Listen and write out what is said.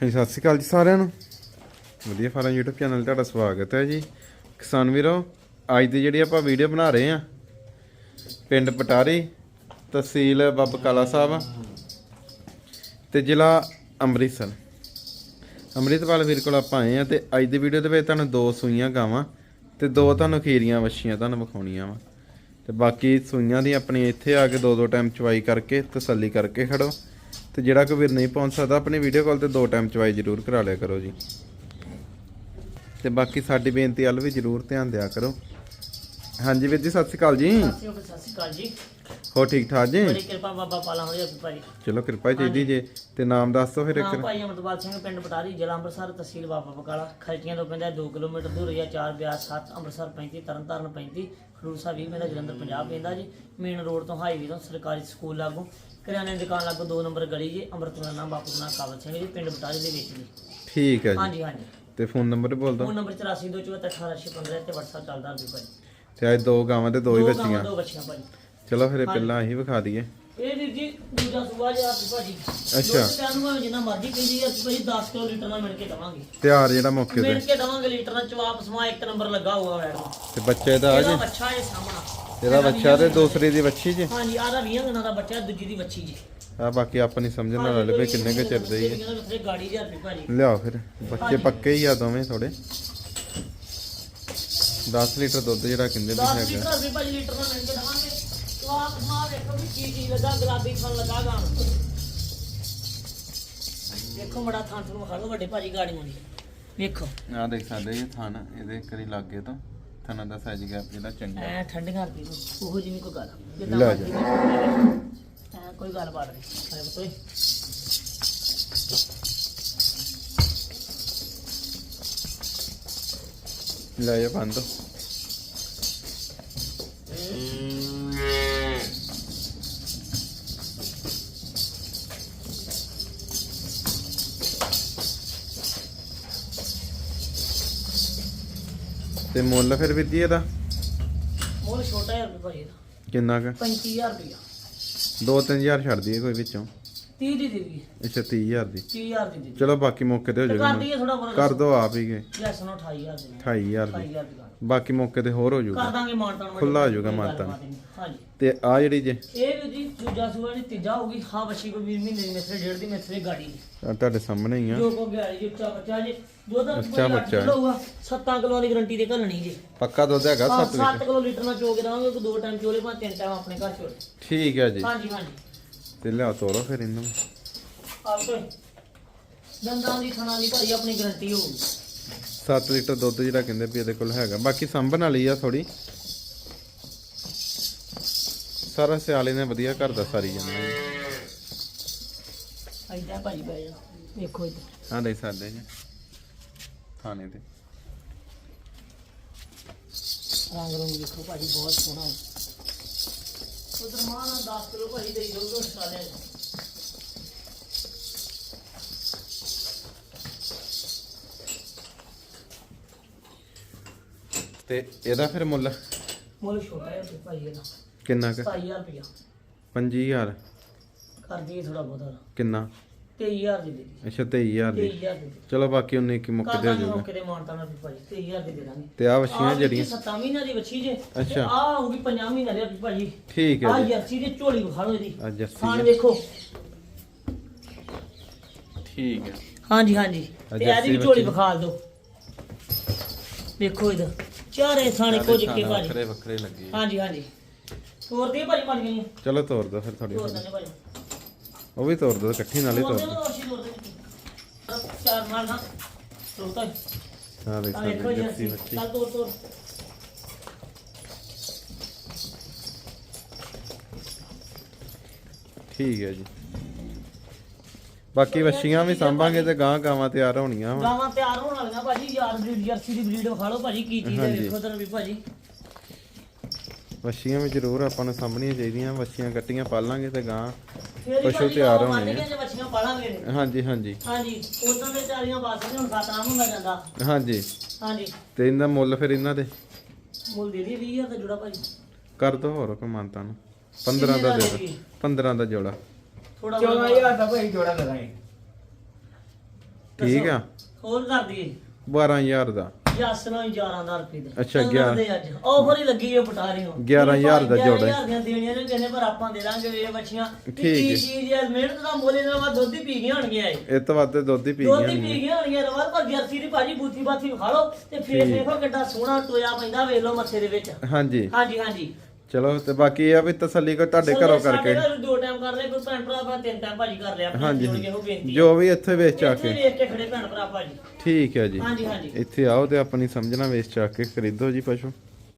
ਹਾਂਜੀ, ਸਤਿ ਸ਼੍ਰੀ ਅਕਾਲ ਜੀ ਸਾਰਿਆਂ ਨੂੰ। ਵਧੀਆ ਫਾਰਮ YouTube ਚੈਨਲ ਤੁਹਾਡਾ ਸਵਾਗਤ ਹੈ ਜੀ। ਕਿਸਾਨ ਵੀਰੋ, ਅੱਜ ਦੀ ਜਿਹੜੀ ਆਪਾਂ ਵੀਡੀਓ ਬਣਾ ਰਹੇ ਆ ਪਿੰਡ ਪਟਾਰੀ, ਤਹਿਸੀਲ ਬੱਬ ਕਾਲਾ ਸਾਹਿਬ ਤੇ ਜ਼ਿਲ੍ਹਾ ਅੰਮ੍ਰਿਤਸਰ। ਅੰਮ੍ਰਿਤਪਾਲ ਵੀਰ ਕੋਲ ਆਪਾਂ ਆਏ ਆ ਤੇ ਅੱਜ ਦੀ ਵੀਡੀਓ ਦੇ ਵਿੱਚ ਤੁਹਾਨੂੰ ਦੋ ਸੂਈਆਂ ਗਾਵਾਂ ਤੇ ਦੋ ਤੁਹਾਨੂੰ ਖੀਰੀਆਂ, ਵੱਛੀਆਂ ਤੁਹਾਨੂੰ ਵਿਖਾਉਣੀਆਂ ਵਾ। ਤੇ ਬਾਕੀ ਸੂਈਆਂ ਦੀ ਆਪਣੀ ਇੱਥੇ ਆ ਕੇ ਦੋ ਦੋ ਟਾਈਮ ਚਵਾਈ ਕਰਕੇ ਤਸੱਲੀ ਕਰਕੇ ਖੜੋ। ਤੇ ਜਿਹੜਾ ਕੋਈ ਵੀਰ ਨਹੀਂ ਪਹੁੰਚ ਸਕਦਾ, ਆਪਣੀ ਵੀਡੀਓ ਕਾਲ ਤੇ ਦੋ ਟਾਈਮ ਚਵਾਈ ਜ਼ਰੂਰ ਕਰਾ ਲਿਆ ਕਰੋ ਜੀ। ਤੇ ਬਾਕੀ ਸਾਡੀ ਬੇਨਤੀ ਵੱਲ ਵੀ ਜ਼ਰੂਰ ਧਿਆਨ ਦਿਆ ਕਰੋ। ਹਾਂਜੀ ਵੀਰ ਜੀ, ਸਤਿ ਸ਼੍ਰੀ ਅਕਾਲ ਜੀ। ਸਤਿ ਸ਼੍ਰੀ ਅਕਾਲ ਜੀ। ਹੋ ਠੀਕ ਠਾਕ ਜੀ? ਬੜੀ ਕਿਰਪਾ ਬਾਬਾ ਪਾਲਾ ਹੋਰੀ ਆਪੀ ਭਾਜੀ। ਚਲੋ ਕਿਰਪਾ ਚਾਹੀਦੀ ਜੇ ਤੇ ਨਾਮ ਦੱਸ ਫਿਰ ਨਾਮ ਇੱਕ। ਭਾਈ ਅਮਰਤਪਾਲ ਸਿੰਘ ਪਿੰਡ ਪਟਾਰੀ ਜ਼ਿਲ੍ਹਾ ਅੰਮ੍ਰਿਤਸਰ ਤਹਿਸੀਲ ਬਾਬਾ ਬਕਾਲਾ। ਖਰਚੀਆਂ ਤੋਂ ਪੈਂਦਾ 2 ਕਿਲੋਮੀਟਰ ਦੂਰ ਹੈ 4 ਬਿਆਸ 7 ਅੰਮ੍ਰਿਤਸਰ 35 ਤਰਨਤਾਰਨ 35 ਖਡੂਰ ਸਾਹਿਬ 20 ਮੇਰਾ ਜਲੰਧਰ ਪੰਜਾਬ ਪੈਂਦਾ ਜੀ। ਮੇਨ ਰੋਡ ਤੋਂ ਹਾਈਵੇ ਤੋਂ ਸਰਕਾਰੀ ਸਕੂਲ ਲਾਗੋਂ। ਕਰਿਆਨੇ ਦੀ ਦੁਕਾਨ ਲਾਗੋਂ 2 ਨੰਬਰ ਗਲੀ ਜੀ ਅੰਮ੍ਰਿਤਪਾਲ ਨਾਮ ਬਾਪੂ ਦਾ ਨਾਮ ਕਾਬਲ ਸਿੰਘ ਜੀ ਪਿੰਡ ਪਟਾਰੀ ਦੇ ਵਿੱਚ ਜੀ। ਠੀਕ ਹੈ ਜੀ। ਹਾਂਜੀ ਹਾਂਜੀ। ਤੇ ਫੋਨ ਨੰਬਰ ਬੋਲ ਦਿਓ ਫੋਨ ਨੰਬਰ 8424181815 ਤੇ WhatsApp ਚੱਲਦਾ ਵੀ ਭਾਜੀ। ਤੇ ਅੱਜ ਦੋ ਗਾਵਾਂ ਤੇ ਦੋ ਹੀ ਦੋ ਬੱਚੀਆਂ। ਦੋ ਬੱਚੀਆਂ ਭਾਜੀ। ਚਲੋ ਫਿਰ ਪਹਿਲਾਂ ਇਹੀ ਵਿਖਾ ਦਈਏ। ਇਹ ਵੀਰ ਜੀ ਦੂਜਾ ਸੂਆ ਜੀ ਆਪੀ ਭਾਜੀ। ਅੱਛਾ। ਜਿੰਨਾ ਮਰਜ਼ੀ ਕਹਿੰਦੀ ਆ ਭਾਜੀ 10 ਕਿਲੋ ਲੀਟਰ ਨਾਲ ਮਿਲ ਕੇ ਦਵਾਂਗੇ। ਤਿਆਰ ਜਿਹੜਾ ਮੌਕੇ ਤੇ। ਮਿਲ ਕੇ ਦਵਾਂਗੇ ਲੀਟਰ ਨਾਲ ਚਵਾਪ ਸਮਾ ਇੱਕ ਨੰਬਰ ਲੱਗਾ ਹੋਊਗਾ ਮੈਡਮ ਤੇ ਬੱਚੇ ਦਾ ਆ ਜੀ ਬੱਚਾ ਇਹ ਸਾਹਮਣਾ। ਇਹਦਾ ਬੱਚਾ ਤੇ ਦੂਸਰੀ ਦੀ ਵੱਛੀ ਜੀ? ਹਾਂਜੀ ਆਦਾ 20 ਦਿਨਾਂ ਦਾ ਬੱਚਾ ਦੂਜੀ ਦੀ ਬੱਚੀ ਜੀ। ਆ ਬਾਕੀ ਆਪਣੀ ਸਮਝਣ ਨਾਲ ਲੱਭੇ ਕਿੰਨੇ ਕੁ ਚਿਰ ਦੇ ਹੀ ਗਾੜੀ ਦੇ ਹਰਪੀ ਭਾਜੀ। ਲਿਆਓ ਫਿਰ ਬੱਚੇ ਪੱਕੇ ਹੀ ਆ ਦੋਵੇਂ ਥੋੜੇ 10 ਲੀਟਰ ਦੁੱਧ ਜਿਹੜਾ ਕਹਿੰਦੇ ਵੀ 10 ਹੈਗਾ? ਲੀਟਰ ਹਰਪੀ ਭਾਜੀ ਲੀਟਰ ਨਾਲ ਮਿਲ ਕੇ ਦਵਾਂਗੇ। ਸਮਾ ਦੇਖੋ ਵੀ ਕੀ ਚੀਜ਼ ਲੱਗਾ ਗੁਲਾਬੀ ਫਲ ਲੱਗਾ ਗਾਣ। ਦੇਖੋ ਬੜਾ ਥਾਂ ਤੁਹਾਨੂੰ ਵਿਖਾ ਲਓ ਵੱਡੇ ਭਾਜੀ ਗਾੜੀ ਮੁੰਡੀ ਵੇਖੋ। ਆ ਦੇਖ ਸਕਦੇ ਇਹ ਥਣ ਇਹਦੇ ਕਰੀ ਲੱਗੇ ਤੋਂ ਥਣਾਂ ਦਾ ਸਾਈਜ਼ ਗੈਪ ਜਿਹੜਾ ਚੰਗਾ। ਐ ਠੰਡੀਆਂ ਹਰਪੀ ਉਹੋ ਜਿਹੀ ਕੋਈ ਗੱਲ ਲੈ ਜਾ। ਐ ਕੋਈ ਗੱਲ ਬਾਤ ਨਹੀਂ। ਐ ਬਤੋਈ ਲੈ ਜਾ ਬੰਦ। ਤੇ ਮੁੱਲ ਫਿਰ ਵੀ ਜੀ ਇਹਦਾ? ਮੋਲ ਛੋਟਾ ਹੈ ਰੁਪਏ ਭਾਜੀ ਦਾ ਕਿੰਨਾ ਕ? 35000 ਰੁਪਇਆ 2-3000 ਛੱਡ ਦਈਏ ਕੋਈ ਵਿੱਚੋਂ। 30 ਦੀ ਦੇ ਦੀ ਅੱਛਾ 30000 ਦੀ। 30000 ਦੀ ਦੇ ਚਲੋ ਬਾਕੀ ਮੌਕੇ ਤੇ ਹੋ ਤੇ ਕਰ ਜਾਊਗਾ ਦਈਏ ਥੋੜਾ ਬੋਲਾ ਕਰ ਦੋ ਆਪ ਹੀ ਗਏ। ਲੈਸ ਨੂੰ 28000 ਦੇ। 28000 ਦੀ। 28000 ਦੀ ਕਰ ਬਾਕੀ ਮੌਕੇ ਤੇ ਹੋਰ ਹੋ ਕਰ ਜਾਊਗਾ ਦਾਂਗੇ ਮਾਨਤਾਨ ਖੁੱਲਾ ਹੋ ਜਾਊਗਾ ਮਾਨਤਾਨ। ਹਾਂਜੀ। ਤੇ ਆ ਜਿਹੜੀ ਜੇ ਇਹ ਦੂਜਾ ਸੂਆ ਦੀ ਤੀਜਾ ਹੋਊਗੀ ਹਾਂ ਬੱਚੀ ਕੋ 20 ਮਹੀਨੇ ਦੀ ਮਿਸਰੇ ਡੇਢ ਦੀ ਮਿਸਰੇ ਗਾੜੀ ਦੀ। ਆਹ ਤੁਹਾਡੇ ਸਾਹਮਣੇ ਹੀ ਆ। ਜੋ ਕੋ ਗਿਆ ਜੀ ਉੱਚਾ ਬੱਚਾ ਜੀ ਦੁੱਧ ਬੱਚਾ ਹੈ। ਹੋਊਗਾ 7 ਕਿਲੋ ਦੀ ਗਰੰਟੀ ਦੇ ਘੱਲਣੀ ਜੀ। ਪੱਕਾ ਦੁੱਧ ਹੈਗਾ 7 7 ਲੀਟਰ? ਕਿਲੋ ਲੀਟਰ ਨਾਲ ਚੋ ਕੇ ਦਾਂਗੇ ਦੋ ਟਾਈਮ ਚੋਲੇ ਭਾਂ ਤਿੰਨ ਟਾਈਮ ਆਪਣੇ ਘਰ ਚੋਲੇ। ਠੀਕ ਹੈ ਜੀ। ਹਾਂਜੀ ਹਾਂਜੀ। ਤੇ ਲਿਆ ਤੋਰੋ ਫਿਰ ਇਹਨੂੰ। ਆਪ ਤੋਂ ਦੰਦਾਂ ਦੀ ਥਣਾ ਦੀ ਭਾਈ ਆਪਣੀ ਗਰੰਟੀ ਹੋਊਗੀ। 7 ਲੀਟਰ ਦੁੱਧ ਜਿਹੜਾ ਕਹਿੰਦੇ ਵੀ ਇਹਦੇ ਕੋਲ ਹੈਗਾ। ਬਾਕੀ ਸੰਭਣ ਵਾਲੀ ਆ ਥੋੜੀ ਸਾਰਾ ਸਿਆਲੇ ਨੇ ਵਧੀਆ ਘਰ ਦਾ ਸਾਰੀ ਜਾਂਦਾ ਐਦਾਂ ਭਾਈ ਬੈ ਜਾ ਵੇਖੋ ਇੱਧਰ। ਹਾਂ ਦੇ ਸਕਦੇ ਜੀ ਥਾਣੇ ਤੇ। ਰੰਗ ਰੰਗ ਵੇਖੋ ਭਾਜੀ ਬਹੁਤ ਸੋਹਣਾ ਉਧਰ ਮਾਂ ਨਾਲ 10 ਕਿਲੋ ਦੇ ਦੋ ਦੋ। ਸਾਲੇ ਤੇ ਇਹਦਾ ਫਿਰ ਮੁੱਲ? ਮੁੱਲ ਛੋਟਾ ਹੈ ਭਾਈ ਇਹਦਾ। ਕਿੰਨਾ ਕੁ? 27000 ਰੁਪਇਆ 25000 ਕਰ ਦਈਏ ਥੋੜਾ ਬਹੁਤਾ। ਕਿੰਨਾ? 23000 ਦੀ ਦੇ ਦੀ ਅੱਛਾ 23000 ਦੀ। 23000 ਦੀ ਦੇ ਚਲੋ ਬਾਕੀ ਉਹਨੇ ਕੀ ਮੁੱਕ ਦੇ ਜਾਊਗਾ ਮੌਕੇ ਤੇ ਮਾਨਤਾ ਨਾਲ ਵੀ ਭਾਜੀ 23000 ਦੀ ਦੇ ਦਾਂਗੇ। ਤੇ ਆ ਵਸ਼ੀਆਂ ਜਿਹੜੀਆਂ? 7 ਮਹੀਨਿਆਂ ਦੀ ਬੱਚੀ ਜੇ। ਅੱਛਾ। ਆ ਹੋਊਗੀ 5 ਮਹੀਨਿਆਂ ਦੀ ਭਾਜੀ ਠੀਕ ਆ ਹੈ ਜੀ। ਜਰਸੀ ਦੀ ਝੋਲੀ ਵਿਖਾ ਲਓ ਇਹਦੀ। ਆ ਜਰਸੀ ਖਾਣ ਹੈ। ਵੇਖੋ। ਠੀਕ ਹੈ। ਹਾਂਜੀ ਹਾਂਜੀ। ਆ ਤੇ ਇਹਦੀ ਝੋਲੀ। ਵਿਖਾ ਦਿਓ। ਵੇਖੋ ਇਹਦਾ। ਚਾਰੇ ਥਾਣੇ ਕੋ ਜਿੱਕੇ ਭਾਜੀ। ਵੱਖਰੇ ਵੱਖਰੇ ਲੱਗੇ ਆ। ਹਾਂਜੀ ਹਾਂਜੀ। ਤੋਰ ਦੀ ਭਾਜੀ ਚਲੋ ਤੋਰ ਦੋ ਫਿਰ ਥੋੜੀ ਤੋਰ ਦਿੰਦੇ ਭਾਜੀ। ਉਹ ਵੀ ਤੋਰ ਦੋ ਇਕੱਠੀ ਨਾਲੇ ਤੋਰ ਤੋਰ ਦੇ ਦੋ ਰੋਸ਼ੀ ਤੋਰ ਦੇ ਚਾਰ ਨਾਲ ਨਾ ਤੋਰਤਾ ਹਾਂ ਦੇਖ ਆ ਵੇਖੋ ਸਕਦੇ ਜੀ ਜੱਸੀ ਅਸੀਂ। ਬੱਚੀ। ਚੱਲ ਤੋਰ ਤੋਰ। ਠੀਕ ਹੈ ਜੀ। ਬਾਕੀ ਵੱਛੀਆਂ ਵੀ ਸਾਂਭਾਂਗੇ ਤੇ ਗਾਂ ਗਾਵਾਂ ਤਿਆਰ ਹੋਣੀਆਂ ਗਾਵਾਂ ਤਿਆਰ ਹੋਣ ਵਾਲੀਆਂ ਭਾਜੀ ਯਾਰ ਬਰੀਡ ਜਰਸੀ ਦੀ ਬਰੀਡ ਵਿਖਾ ਲਓ ਭਾਜੀ ਕੀ ਚੀਜ਼ ਹੈ ਹਾਂਜੀ। ਵੇਖੋ ਤਰ ਵੀ ਭਾਜੀ। ਵੱਛੀਆਂ ਵੀ ਜ਼ਰੂਰ ਆਪਾਂ ਨੂੰ ਸਾਂਭਣੀਆਂ ਚਾਹੀਦੀਆਂ ਵੱਛੀਆਂ ਕੱਟੀਆਂ ਪਾਲਾਂਗੇ ਤੇ ਗਾਂ ਪਸ਼ੂ ਤਿਆਰ ਹੋਣੇ ਆ। ਬੱਚੀਆਂ ਪਾਲਾਂਗੇ ਹਾਂਜੀ ਹਾਂਜੀ। ਹਾਂਜੀ ਉਦੋਂ ਦੇ ਚਾਰੀਆਂ ਬਾਸਾਂ ਹੁਣ ਖਤਰਾ ਹੁੰਦਾ ਜਾਂਦਾ। ਹਾਂਜੀ। ਹਾਂਜੀ। ਤੇ ਇਹਨਾਂ ਦਾ ਮੁੱਲ ਫਿਰ ਇਹਨਾਂ ਦੇ? ਮੁੱਲ ਦੇ ਦੀ 20000 ਦਾ ਜੁੜਾ ਭਾਜੀ ਕਰ ਦੋ ਹੋਰ ਕੋਈ ਮਾਨਤਾ ਨੂੰ 15 ਦਾ ਦੇ ਦੋ। 15 ਦਾ ਜੋੜਾ। ਥੋੜਾ 14000 ਦਾ ਭਾਈ ਜੋੜਾ ਲਗਾਏ ਠੀਕ ਆ। ਹੋਰ ਕਰ ਦਈਏ। 12000 ਦਾ। 11000 ਰੁਪਏ ਦੇ ਅੱਛਾ, ਚੱਲਣ। ਦੇ ਅੱਜ ਆਫਰ ਹੀ ਲੱਗੀ ਹੈ ਪਟਾਰੀ ਨੂੰ 11,000 ਦਾ ਜੋੜਾ। 11000 ਦੀਆਂ ਦੇਣੀਆਂ ਨੇ ਕਹਿੰਦੇ ਪਰ ਆਪਾਂ ਦੇ ਦਾਂਗੇ ਵੇ ਬੱਚੀਆਂ ਠੀਕ ਕੀ ਹੈ। ਚੀਜ਼ ਹੈ ਮਿਹਨਤ ਦਾ ਮੁੱਲ ਇਹਨਾਂ ਬਾਅਦ ਦੁੱਧ ਹੀ ਪੀ ਗਈਆਂ ਹੋਣਗੀਆਂ ਇਹ ਇਹ ਤੋਂ ਵੱਧ ਤੇ ਦੁੱਧ ਹੀ ਪੀ ਦੁੱਧ ਹੀ ਪੀ ਗਈਆਂ ਹੋਣਗੀਆਂ ਰਵਾਰ ਪਰ ਜਰਸੀ ਦੀ ਭਾਜੀ ਬੂਥੀ ਬਾਥੀ ਖਾ ਲਓ ਤੇ ਫੇਰ ਠੀਕ। ਦੇਖੋ ਕਿੱਡਾ ਸੋਹਣਾ ਟੋਇਆ ਪੈਂਦਾ ਵੇਖ ਲਓ ਮੱਥੇ ਦੇ ਵਿੱਚ ਹਾਂਜੀ ਹਾਂਜੀ ਹਾਂਜੀ ਚਲੋ ਤੇ ਬਾਕੀ ਇਹ ਆ ਵੀ ਤਸੱਲੀ ਕੋ ਤੁਹਾਡੇ ਘਰੋਂ ਕਰਕੇ। ਦੋ ਟਾਈਮ ਕਰ ਲਿਆ ਕੋਈ ਭੈਣ ਭਰਾ ਆਪਾਂ ਤਿੰਨ ਟਾਈਮ ਭਾਜੀ ਕਰ ਲਿਆ ਆਪਣੇ ਹਾਂਜੀ ਜੋੜ ਉਹ ਬੇਨਤੀ ਜੋ ਵੀ ਇੱਥੇ ਵੇਚ ਚਾ ਕੇ। ਵੇਖ ਕੇ ਖੜੇ ਭੈਣ ਭਰਾ ਭਾਜੀ। ਠੀਕ ਹੈ ਜੀ। ਹਾਂਜੀ ਹਾਂਜੀ। ਇੱਥੇ ਆਓ ਤੇ ਆਪਣੀ ਸਮਝਣਾ ਵੇਚ ਚਾ ਕੇ ਖਰੀਦੋ ਜੀ ਪਸ਼ੂ।